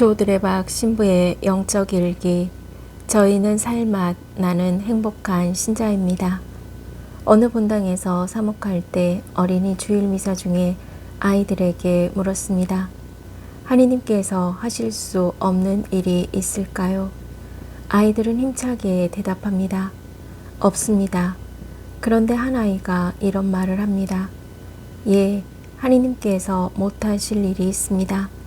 조드레박 신부의 영적 일기 저희는 살맛 나는 행복한 신자입니다. 어느 본당에서 사목할 때 어린이 주일 미사 중에 아이들에게 물었습니다. 하느님께서 하실 수 없는 일이 있을까요? 아이들은 힘차게 대답합니다. 없습니다. 그런데 한 아이가 이런 말을 합니다. 예, 하느님께서 못하실 일이 있습니다.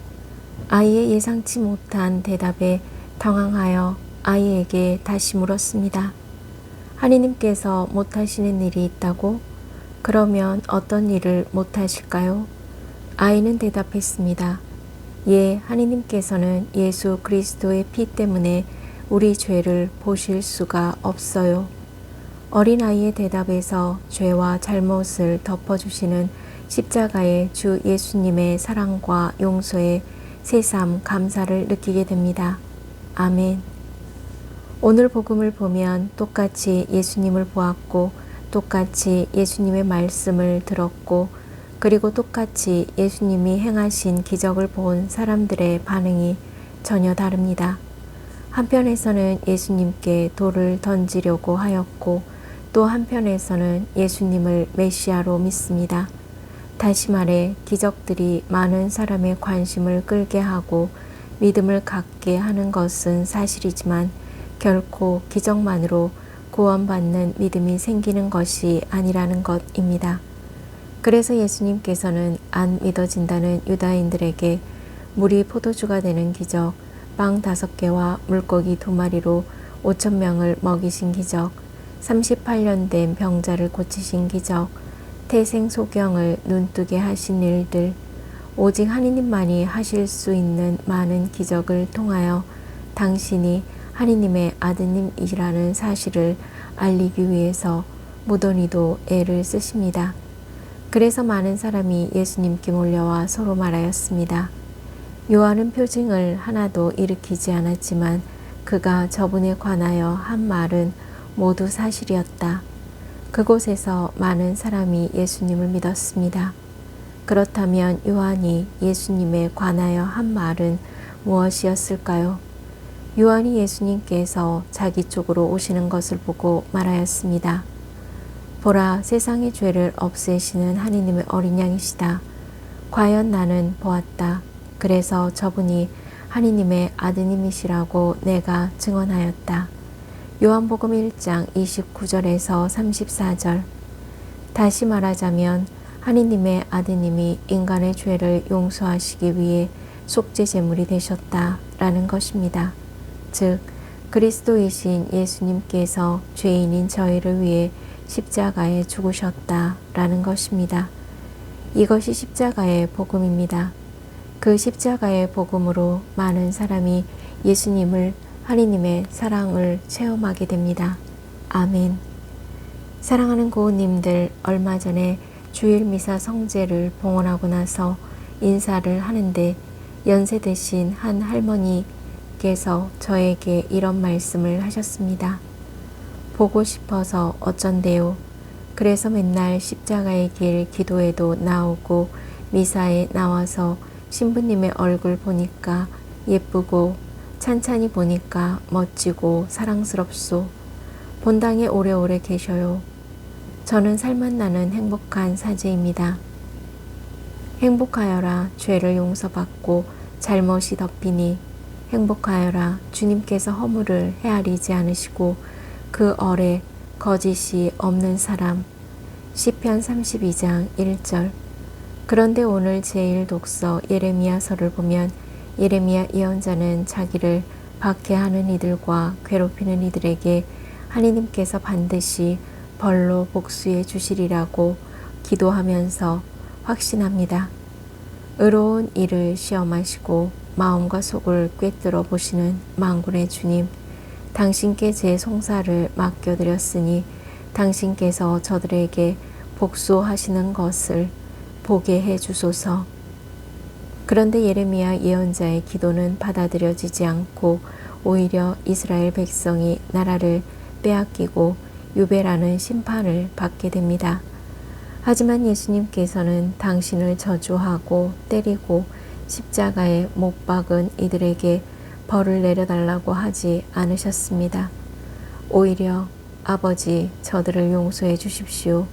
아이의 예상치 못한 대답에 당황하여 아이에게 다시 물었습니다. 하느님께서 못하시는 일이 있다고? 그러면 어떤 일을 못하실까요? 아이는 대답했습니다. 예, 하느님께서는 예수 그리스도의 피 때문에 우리 죄를 보실 수가 없어요. 어린아이의 대답에서 죄와 잘못을 덮어주시는 십자가의 주 예수님의 사랑과 용서에 새삼 감사를 느끼게 됩니다. 아멘. 오늘 복음을 보면 똑같이 예수님을 보았고, 똑같이 예수님의 말씀을 들었고, 그리고 똑같이 예수님이 행하신 기적을 본 사람들의 반응이 전혀 다릅니다. 한편에서는 예수님께 돌을 던지려고 하였고, 또 한편에서는 예수님을 메시아로 믿습니다. 다시 말해 기적들이 많은 사람의 관심을 끌게 하고 믿음을 갖게 하는 것은 사실이지만 결코 기적만으로 구원받는 믿음이 생기는 것이 아니라는 것입니다. 그래서 예수님께서는 안 믿어진다는 유다인들에게 물이 포도주가 되는 기적, 빵 다섯 개와 물고기 두 마리로 오천 명을 먹이신 기적, 38년 된 병자를 고치신 기적, 태생 소경을 눈뜨게 하신 일들, 오직 하느님만이 하실 수 있는 많은 기적을 통하여 당신이 하느님의 아드님이라는 사실을 알리기 위해서 무던히도 애를 쓰십니다. 그래서 많은 사람이 예수님께 몰려와 서로 말하였습니다. 요한은 표징을 하나도 일으키지 않았지만 그가 저분에 관하여 한 말은 모두 사실이었다. 그곳에서 많은 사람이 예수님을 믿었습니다. 그렇다면 요한이 예수님에 관하여 한 말은 무엇이었을까요? 요한이 예수님께서 자기 쪽으로 오시는 것을 보고 말하였습니다. 보라, 세상의 죄를 없애시는 하느님의 어린 양이시다. 과연 나는 보았다. 그래서 저분이 하느님의 아드님이시라고 내가 증언하였다. 요한복음 1장 29절에서 34절. 다시 말하자면 하느님의 아드님이 인간의 죄를 용서하시기 위해 속죄 제물이 되셨다라는 것입니다. 즉 그리스도이신 예수님께서 죄인인 저희를 위해 십자가에 죽으셨다라는 것입니다. 이것이 십자가의 복음입니다. 그 십자가의 복음으로 많은 사람이 예수님을 하리님의 사랑을 체험하게 됩니다. 아멘. 사랑하는 고우님들, 얼마 전에 주일 미사 성제를 봉헌하고 나서 인사를 하는데 연세 드신 한 할머니께서 저에게 이런 말씀을 하셨습니다. 보고 싶어서 어쩐대요. 그래서 맨날 십자가의 길 기도에도 나오고 미사에 나와서 신부님의 얼굴 보니까 예쁘고 찬찬히 보니까 멋지고 사랑스럽소. 본당에 오래오래 계셔요. 저는 살맛 나는 행복한 사제입니다. 행복하여라 죄를 용서받고 잘못이 덮이니 행복하여라 주님께서 허물을 헤아리지 않으시고 그 얼에 거짓이 없는 사람 시편 32장 1절 그런데 오늘 제일 독서 예레미야서를 보면 예레미야 예언자는 자기를 박해하는 이들과 괴롭히는 이들에게 하느님께서 반드시 벌로 복수해 주시리라고 기도하면서 확신합니다. 의로운 일을 시험하시고 마음과 속을 꿰뚫어 보시는 망군의 주님, 당신께 제 송사를 맡겨드렸으니 당신께서 저들에게 복수하시는 것을 보게 해 주소서. 그런데 예레미야 예언자의 기도는 받아들여지지 않고 오히려 이스라엘 백성이 나라를 빼앗기고 유배라는 심판을 받게 됩니다. 하지만 예수님께서는 당신을 저주하고 때리고 십자가에 못 박은 이들에게 벌을 내려달라고 하지 않으셨습니다. 오히려 아버지 저들을 용서해 주십시오.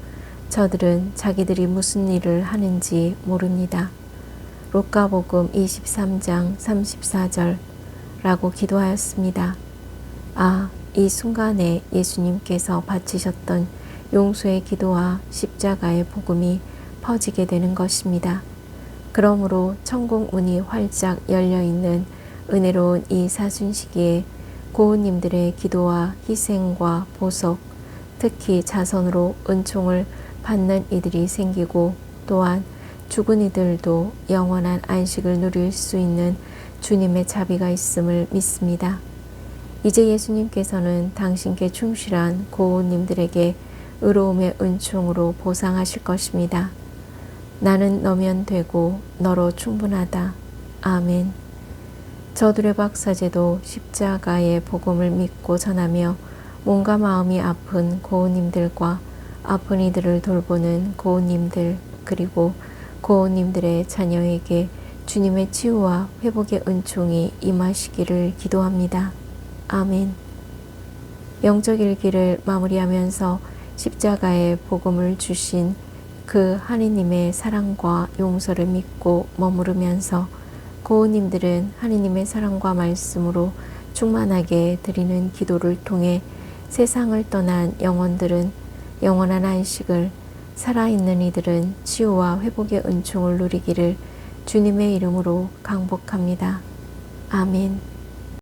저들은 자기들이 무슨 일을 하는지 모릅니다. 로카복음 23장 34절 라고 기도하였습니다. 아, 이 순간에 예수님께서 바치셨던 용서의 기도와 십자가의 복음이 퍼지게 되는 것입니다. 그러므로 천국 문이 활짝 열려 있는 은혜로운 이 사순 시기에 고은님들의 기도와 희생과 보석, 특히 자선으로 은총을 받는 이들이 생기고 또한 죽은 이들도 영원한 안식을 누릴 수 있는 주님의 자비가 있음을 믿습니다. 이제 예수님께서는 당신께 충실한 고은님들에게 의로움의 은총으로 보상하실 것입니다. 나는 너면 되고 너로 충분하다. 아멘. 저들의 박사제도 십자가의 복음을 믿고 전하며 몸과 마음이 아픈 고은님들과 아픈 이들을 돌보는 고은님들 그리고 고은님들의 자녀에게 주님의 치유와 회복의 은총이 임하시기를 기도합니다. 아멘. 영적 일기를 마무리하면서 십자가의 복음을 주신 그 하느님의 사랑과 용서를 믿고 머무르면서 고은님들은 하느님의 사랑과 말씀으로 충만하게 드리는 기도를 통해 세상을 떠난 영혼들은 영원한 안식을 살아있는 이들은 치유와 회복의 은총을 누리기를 주님의 이름으로 강복합니다. 아멘.